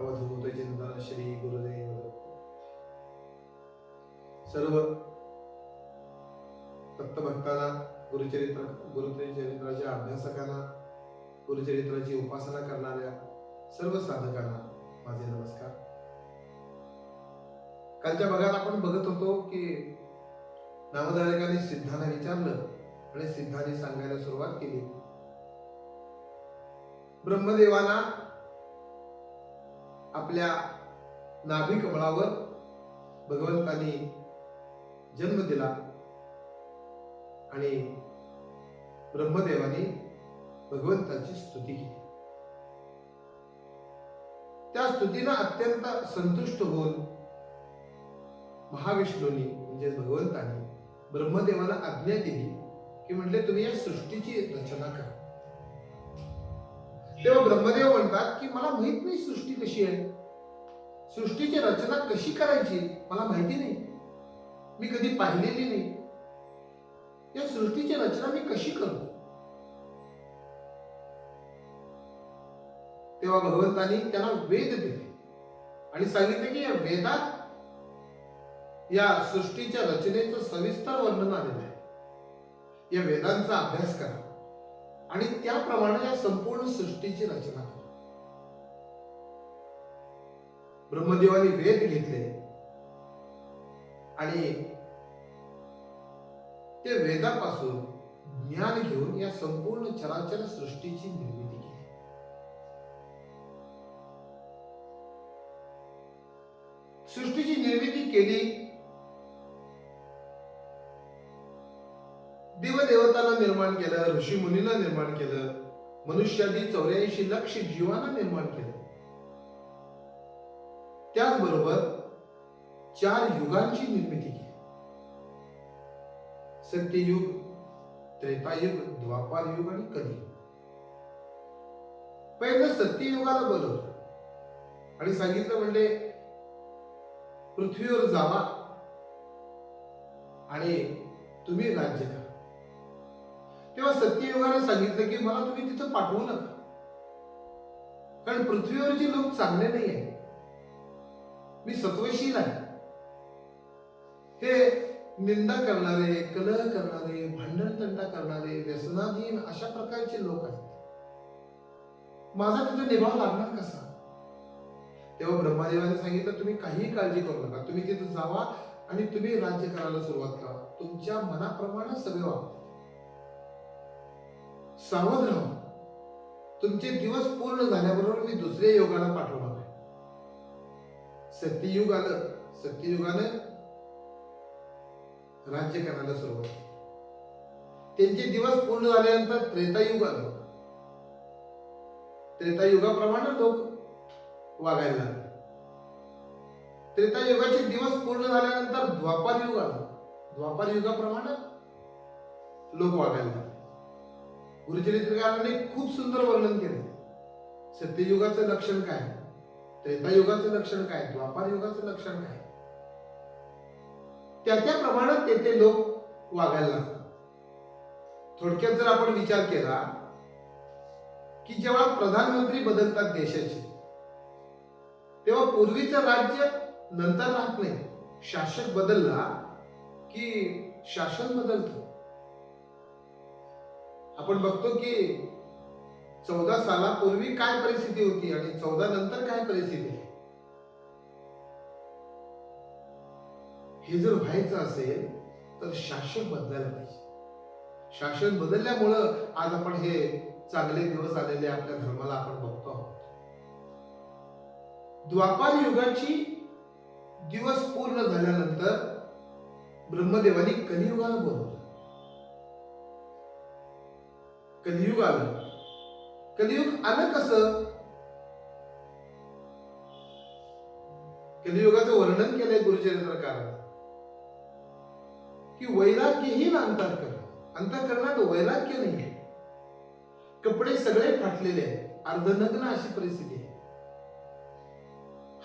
अवधूत चिंता श्री गुरुदेव. सर्व भक्तांना गुरुचरित्र गुरुचरित्राच्या अभ्यासकांना गुरुचरित्राची उपासना करणाऱ्या सर्व साधकांना माझे नमस्कार. कालच्या भागात आपण बघत होतो की नामधारकाने सिद्धांना विचारलं आणि सिद्धाने सांगायला सुरुवात केली. ब्रह्मदेवाला आपल्या नाभी कमळावर भगवंतानी जन्म दिला आणि ब्रह्मदेवाने भगवंताची स्तुती केली. त्या स्तुतीनं अत्यंत संतुष्ट होऊन महाविष्णूंनी म्हणजे भगवंतानी ब्रह्मदेवाला आज्ञा दिली की म्हटले तुम्ही या सृष्टीची रचना करा. तेव्हा ब्रह्मदेव म्हणतात की मला माहीत नाही सृष्टी कशी आहे. सृष्टीची रचना कशी करायची मला माहिती नाही. मी कधी पाहिलेली नाही. या सृष्टीची रचना मी कशी करू? तेव्हा भगवंतानी त्यांना वेद दिले. आणि सांगितले की या वेदात या सृष्टीच्या रचनेचं सविस्तर वर्णन आलेलं आहे. या वेदांचा अभ्यास करा. आणि त्याप्रमाणे या संपूर्ण सृष्टीची रचना करा ब्रह्मदेवाने वेद घेतले. आणि ते वेदापासून ज्ञान घेऊन या संपूर्ण चराचर सृष्टीची निर्मिती केली. सृष्टीची निर्मिती केली देवतांना निर्माण केलं ऋषी मुनीला निर्माण केलं मनुष्यादी चौऱ्याऐंशी लक्ष जीवांना निर्माण केलं. त्याचबरोबर चार युगांची निर्मिती केली. सत्ययुग त्रेतायुग द्वापार युग आणि कली पहिलं सत्ययुगाला बोलवलं. आणि सांगितलं म्हणजे पृथ्वीवर जावा आणि तुम्ही राज्य करा. तेव्हा सत्ययुगाने सांगितलं की मला तुम्ही तिथं पाठवू नका. कारण पृथ्वीवरचे लोक चांगले नाही आहे मी सत्वशील आहे. हे निंदा करणारे कलह करणारे भांडण तंटा करणारे व्यसनाधीन अशा प्रकारचे लोक आहेत. माझा तिथं निभाव लागणार कसा? तेव्हा ब्रह्मादेवाने सांगितलं तुम्ही काहीही काळजी करू नका. तुम्ही तिथं जावा आणि तुम्ही राज्य करायला सुरुवात करा. तुमच्या मनाप्रमाणे सगळे व्हा सावध राहा. तुमचे दिवस पूर्ण झाल्याबरोबर मी दुसऱ्या योगाला पाठवणार आहे. सत्ययुग आलं सत्ययुगानं राज्य करायला सुरुवात. त्यांचे दिवस पूर्ण झाल्यानंतर त्रेतायुग आलं. त्रेतायुगाप्रमाणे लोक वागायला लागले. त्रेतायुगाचे दिवस पूर्ण झाल्यानंतर द्वापार युग आलं. द्वापार युगाप्रमाणे लोक वागायला लागले. गुरुचरित्रकारांनी खूप सुंदर वर्णन केलं. सत्ययुगाचं लक्षण काय? त्रेतायुगाचं लक्षण काय? द्वापार युगाचं लक्षण काय? त्या त्याप्रमाणे ते ते लोक वागायला लागतात थोडक्यात जर आपण विचार केला की जेव्हा प्रधानमंत्री बदलतात देशाचे तेव्हा पूर्वीचं राज्य नंतर राहत नाही. शासक बदलला की शासन बदलतं? आपण बघतो की चौदा सालापूर्वी काय परिस्थिती होती आणि चौदा नंतर काय परिस्थिती आहे? हे जर व्हायचं असेल तर शासन बदलायला पाहिजे. शासन बदलल्यामुळं आज आपण हे चांगले दिवस आलेले आपल्या धर्माला आपण बघतो आहोत. द्वापार युगाची दिवस पूर्ण झाल्यानंतर ब्रह्मदेवानी कलियुगाला बोलवलं. कलियुग आलं. कलियुग आलं कसं? कलियुगाचं वर्णन केलंय गुरुचरित्रकारानं की वैराग्यहीन अंतःकरण अंतःकरणात वैराग्य नाही कपडे सगळे फाटलेले आहेत. अर्धनग्न अशी परिस्थिती आहे.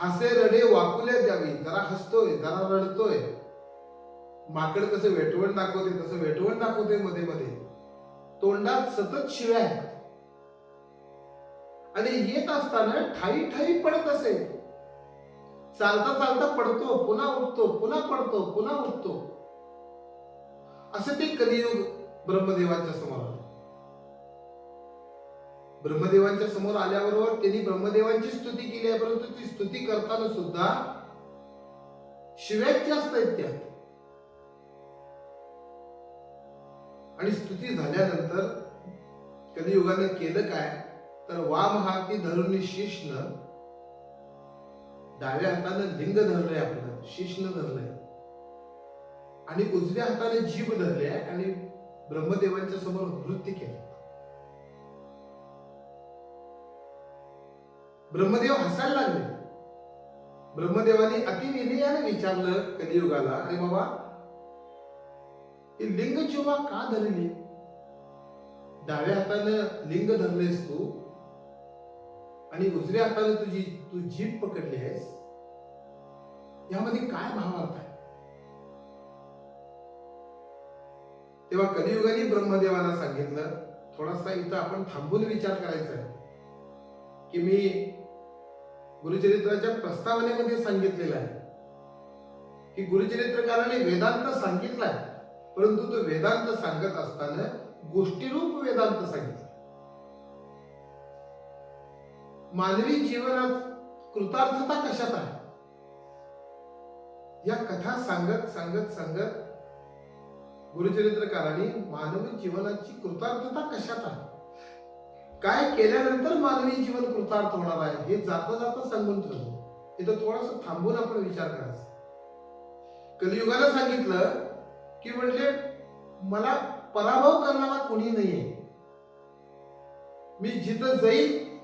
हसे रडे वाकुल्या द्यावी. जरा हसतोय जरा रडतोय. माकड कसं वेटवण दाखवते तसं वेटवण दाखवते मध्ये मध्ये. तोंडात सतत शिव्या आहेत. आणि येत असताना ठाई ठाई पडत असे. चालता चालता पडतो पुन्हा उठतो पुन्हा पडतो पुन्हा उठतो. असं ते कलियुग ब्रह्मदेवाच्या समोर आलं. ब्रह्मदेवांच्या समोर आल्याबरोबर त्यांनी ब्रह्मदेवांची स्तुती केली आहे परंतु ती स्तुती करताना सुद्धा शिव्याच जास्त आहेत त्यात. आणि स्तुती झाल्यानंतर कलियुगाने केलं काय? तर वाम हाती धरून शिष्ण. डाव्या हातानं लिंग धरलंय आपलं शिष्ण धरलंय. आणि उजव्या हाताने जीभ धरले आणि ब्रह्मदेवांच्या समोर नृत्य केलं. ब्रह्मदेव हसायला लागले. ब्रह्मदेवाने अतिविनयाने विचारलं कलियुगाला अरे बाबा ही लिंग जेव्हा का धरली? डाव्या हातानं लिंग धरलेस तू आणि उजव्या हाताने तुझी तू जीभ पकडली आहेस यामध्ये काय भावार्थ आहे? तेव्हा कलियुगाने ब्रह्मदेवाला सांगितलं थोडासा इथं आपण थांबून विचार करायचा आहे. की मी गुरुचरित्राच्या प्रस्तावनेमध्ये सांगितलेलं आहे. की गुरुचरित्रकाराने वेदांत सांगितलाय परंतु तो वेदांत सांगत असताना गोष्टीरूप वेदांत सांगितलं. मानवी जीवनात कृतार्थता कशात आहे? या कथा सांगत सांगत सांगत गुरुचरित्रकाराने मानवी जीवनाची कृतार्थता कशात आहे? काय केल्यानंतर मानवी जीवन कृतार्थ होणार आहे? हे जाता जाता सांगून ठेवलं इथं थोडस थांबून आपण विचार करायचा. कलियुगाला सांगितलं की म्हणजे मला पराभव करणारा कोणी नाहीये. मी जिथं जाईल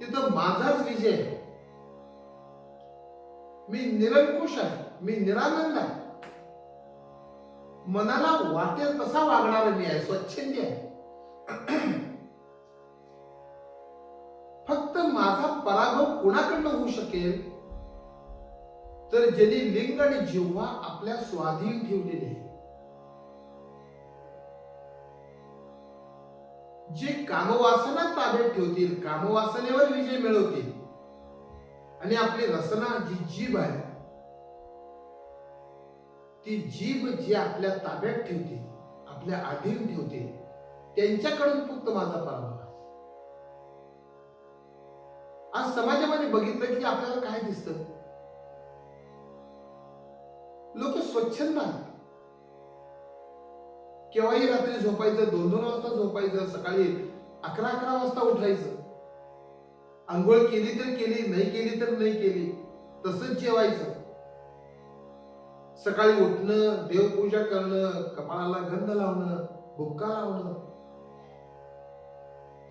तिथं माझाच विजय आहे. मी निरंकुश आहे मी निरानंद आहे. मनाला वाटेल तसा वागणारा मी आहे स्वच्छंदी आहे. फक्त माझा पराभव कोणाकडनं होऊ शकेल? तर ज्यांनी लिंग आणि जिव्हा आपल्या स्वाधीन ठेवलेले आहे जे कामवासना ताब्यात ठेवतील कामवासनेवर विजय मिळवतील. आणि आपली रसना जी जीभ आहे ती जीभ जी आपल्या ताब्यात ठेवते आपल्या अधीन ठेवते त्यांच्याकडून फक्त माझा पराभव आज समाजामध्ये बघितलं की आपल्याला काय दिसतं? लोक स्वच्छंद आहेत. केव्हाही रात्री झोपायचं दोन दोन वाजता झोपायचं सकाळी अकरा अकरा वाजता उठायचं. आंघोळ केली तर केली नाही केली तर नाही केली तसंच जेवायचं. सकाळी उठणं देवपूजा करणं कपाळाला गंध लावणं भुक्का लावणं.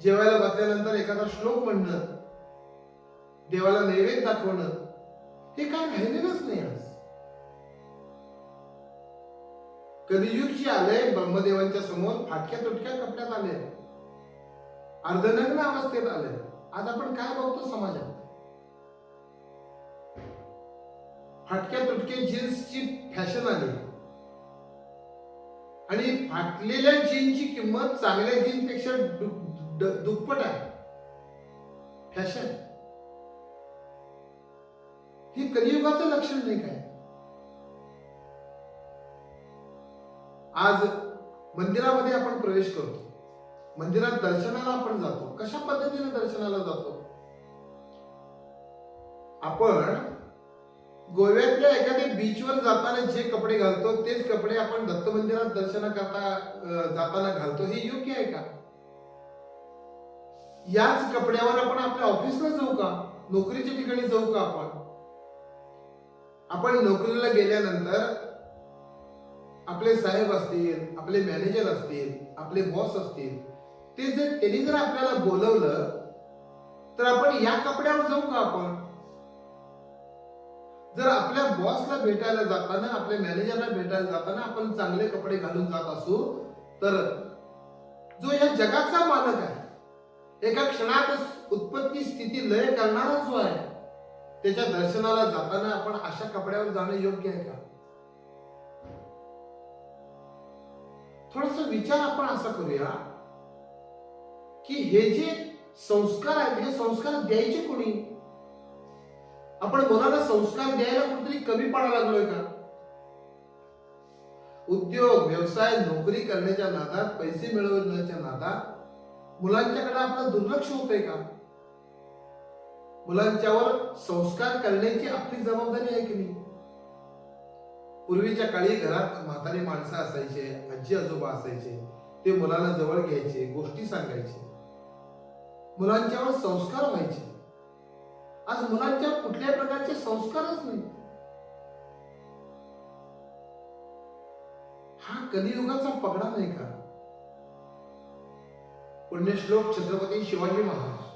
जेवायला बसल्यानंतर एखादा श्लोक म्हणणं देवाला नैवेद्य दाखवणं हे काय राहिलेलंच नाही आज. कलियुगची आले ब्रह्मदेवांच्या समोर फाटक्या तुटक्या कपड्यात आले. अर्धनग्न अवस्थेत आले. आज आपण काय बघतो समाजात? फाटक्या तुटक्या जीन्सची फॅशन आली. आणि फाटलेल्या जीनची किंमत चांगल्या जीनपेक्षा दु- दुप्पट आहे. फॅशन. ही कलियुगाचं लक्षण नाही काय? आज मंदिरामध्ये आपण प्रवेश करतो. मंदिरात दर्शनाला आपण जातो. कशा पद्धतीने दर्शनाला जातो? आपण गोव्यातल्या एखाद्या बीचवर जाताना जे कपडे घालतो तेच कपडे आपण दत्त मंदिरात दर्शना करता जाताना घालतो. हे योग्य आहे का? याच कपड्यावर आपण आपल्या ऑफिसला जाऊ का? नोकरीच्या ठिकाणी जाऊ का आपण? आपण नोकरीला गेल्यानंतर आपले साहेब असतील आपले मॅनेजर असतील आपले बॉस असतील ते जर त्यांनी जर आपल्याला बोलवलं तर आपण या कपड्यावर जाऊ का आपण? जर आपल्या बॉसला भेटायला जाताना आपल्या मॅनेजरला भेटायला जाताना आपण चांगले कपडे घालून जात असू तर जो या जगाचा मालक आहे एका क्षणात उत्पत्ती स्थिती लय करणारा जो आहे त्याच्या दर्शनाला जाताना आपण अशा कपड्यावर जाणं योग्य आहे का? थोडासा विचार आपण असा करूया की हे जे संस्कार आहेत हे संस्कार द्यायचे कोणी? आपण मुलांना संस्कार द्यायला कुठेतरी कमी पडा लागलोय का? उद्योग व्यवसाय नोकरी करण्याच्या नादात पैसे मिळवण्याच्या नादात मुलांच्याकडे आपलं दुर्लक्ष होतंय का? मुलांच्यावर संस्कार करण्याची आपली जबाबदारी आहे की नाही? पूर्वीच्या काळी घरात म्हातारी माणसं असायचे आजी आजोबा असायचे ते मुलाला जवळ घ्यायचे गोष्टी सांगायचे. मुलांच्यावर संस्कार व्हायचे. आज मुलांच्या कुठल्याही प्रकारचे संस्कारच नाही. हा कलियुगाचा पगडा नाही का? पुण्यश्लोक छत्रपती शिवाजी महाराज.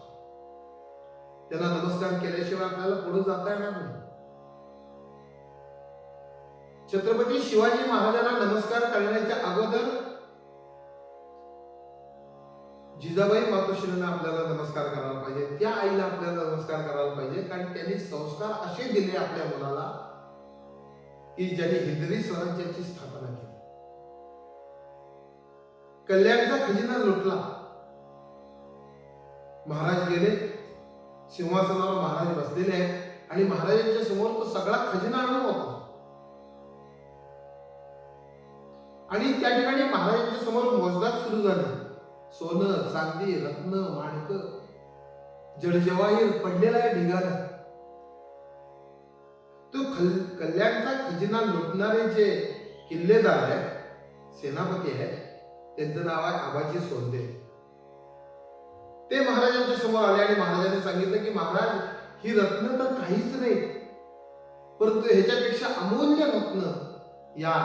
त्यांना नमस्कार केल्याशिवाय आपल्याला पुढे जाता येणार नाही. छत्रपती शिवाजी महाराजांना नमस्कार करण्याच्या अगोदर जिजाबाई मातोश्रींना आपल्याला नमस्कार करायला पाहिजे. त्या आईला आपल्याला नमस्कार करायला पाहिजे. कारण त्यांनी संस्कार असे दिले आपल्या मुलाला की ज्यांनी हिंदवी स्वराज्याची स्थापना केली. कल्याणचा खजिना लुटला. महाराज गेले. सिंहासनावर महाराज बसलेले आहेत. आणि महाराजांच्या समोर तो सगळा खजिना आणून होता. आणि त्या ठिकाणी महाराजांच्या समोर मोजदात सुरू झाला. सोनं चांदी रत्न माणक. जडजवाहीर पडलेला आहे ढिगारा तो खल कल्याणचा खजिना लुटणारे जे किल्लेदार आहेत सेनापती आहे त्यांचं नाव आहे आबाजी सोंदे. ते महाराजांच्या समोर आले आणि महाराजांनी सांगितलं की महाराज ही रत्न तर काहीच नाही परंतु ह्याच्यापेक्षा अमूल्य रत्न या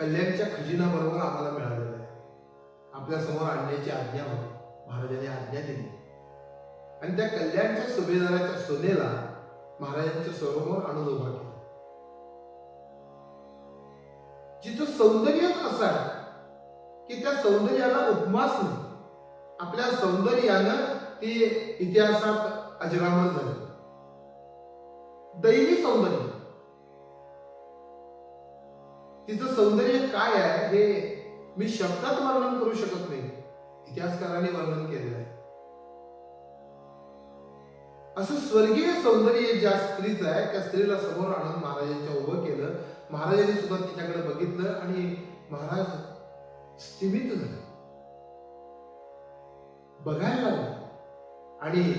कल्याणच्या खजिना बरोबर आम्हाला मिळालेलं आहे. आपल्यासमोर आणण्याची आज्ञा महाराजांनी आज्ञा दिली. आणि त्या कल्याणच्या सुभेदाराच्या सोनेला महाराजांच्या समोर आणून उभा केला. जिथं सौंदर्यच असं आहे की त्या सौंदर्याला उपमास नाही. आपल्या सौंदर्यानं ते इतिहासात अजरामर झालं. दैवी सौंदर्य. तिचं सौंदर्य काय आहे हे मी शब्दात वर्णन करू शकत नाही. इतिहासकारांनी वर्णन केलेलं आहे. असं स्वर्गीय सौंदर्य ज्या स्त्रीचं आहे त्या स्त्रीला समोर आणून महाराजांच्या उभं केलं. महाराजांनी सुद्धा तिच्याकडे बघितलं आणि महाराज स्थिमित झाले. बघायला लागले. आणि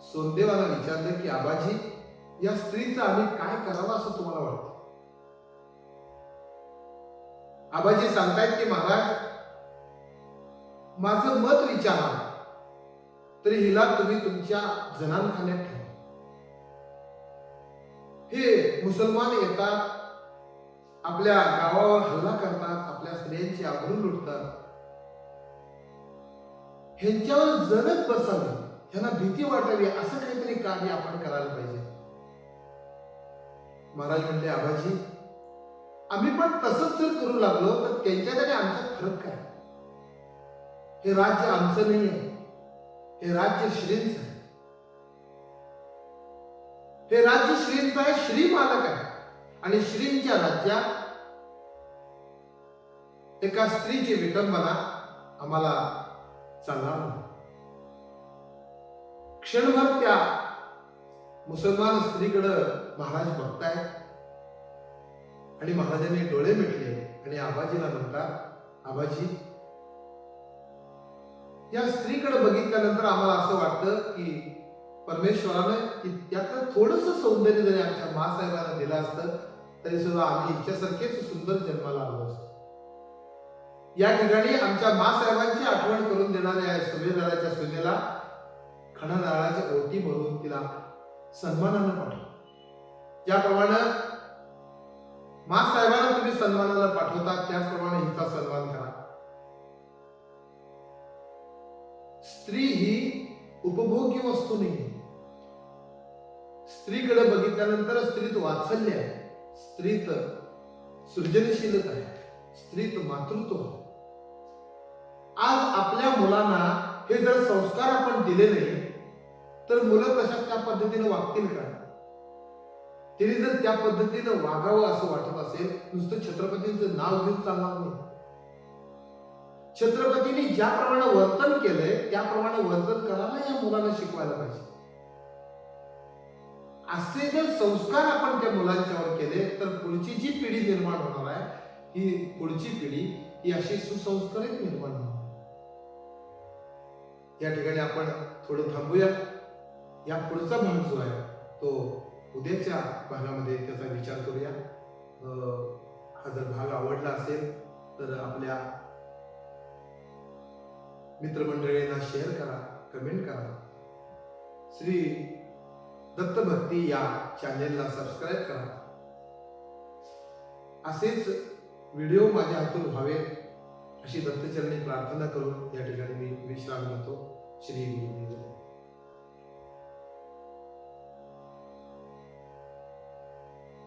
सोनदेवाला विचारलं की आबाजी या स्त्रीचं आम्ही काय करावं असं तुम्हाला वाटतं? आबाजी सांगतायत की महाराज माझं मत विचारा तरी हिला तुम्ही तुमच्या जनानखान्यात ठेवा. हे मुसलमान येतात आपल्या गावावर हल्ला करतात आपल्या स्त्रियांची आवरून लुटतात. ह्यांच्यावर जनक बसावी ह्यांना भीती वाटावी असं काहीतरी कार्य आपण करायला पाहिजे. महाराज म्हणले आबाजी आम्ही पण तसंच जर करू लागलो तर त्यांच्यात आणि आमच्यात फरक काय? हे राज्य आमचं नाही आहे. हे राज्य श्रींच आहे. हे राज्य श्रींच आहे श्री मालक आहे. आणि श्रींच्या राज्यात एका स्त्रीची विटंबना आम्हाला चालणार नाही. क्षणभर त्या मुसलमान स्त्रीकडं महाराज बघतायत. आणि महाराजांनी डोळे मिटले आणि आबाजीला म्हणतात आबाजी या स्त्रीकडे बघितल्यानंतर आम्हाला असं वाटतं की परमेश्वरानं की त्यातलं थोडस सौंदर्य जरी आमच्या मासाहेबांना दिलं असतं तरी सुद्धा आम्ही हिच्यासारखेच सुंदर जन्माला आलो असतो. या ठिकाणी आमच्या मासाहेबांची आठवण करून देणाऱ्या सुभेदाराच्या सुनेला खणा नारळाच्या ओटी भरून तिला सन्मानानं पाठव ज्याप्रमाणे मासाहेबांना तुम्ही सन्मानाला पाठवता त्याचप्रमाणे हिचा सन्मान करा. स्त्री ही उपभोग्य वस्तू नाही. स्त्रीकडे बघितल्यानंतर स्त्रीत वात्सल्य आहे. स्त्रीत सृजनशीलता आहे. स्त्रीत मातृत्व आहे. आज आपल्या मुलांना हे जर संस्कार आपण दिले नाही तर मुलं कशा त्या पद्धतीने वागतील का? तिने जर त्या पद्धतीनं वागावं असं वाटत असेल नुसतं छत्रपतींचं नाव घेऊन चालणार नाही. छत्रपतींनी ज्याप्रमाणे वर्तन केलंय त्याप्रमाणे वर्तन करायला या मुलांना शिकवायला पाहिजे. असे जर संस्कार आपण त्या मुलांच्यावर केले तर पुढची जी पिढी निर्माण होणार आहे ही पुढची पिढी ही अशी सुसंस्कारित निर्माण होणार या ठिकाणी आपण थोडं थांबूया. या पुढचा भाग जो आहे तो उद्याच्या भागामध्ये त्याचा विचार करूया. अं, हा जर भाग आवडला असेल तर आपल्या मित्रमंडळींना शेअर करा कमेंट करा. श्री दत्तभक्ती या चॅनेलला सबस्क्राईब करा. असेच व्हिडिओ माझ्या हातून व्हावे अशी दत्तचरणी प्रार्थना करून या ठिकाणी मी विश्राम घेतो. श्री गुरुदेव.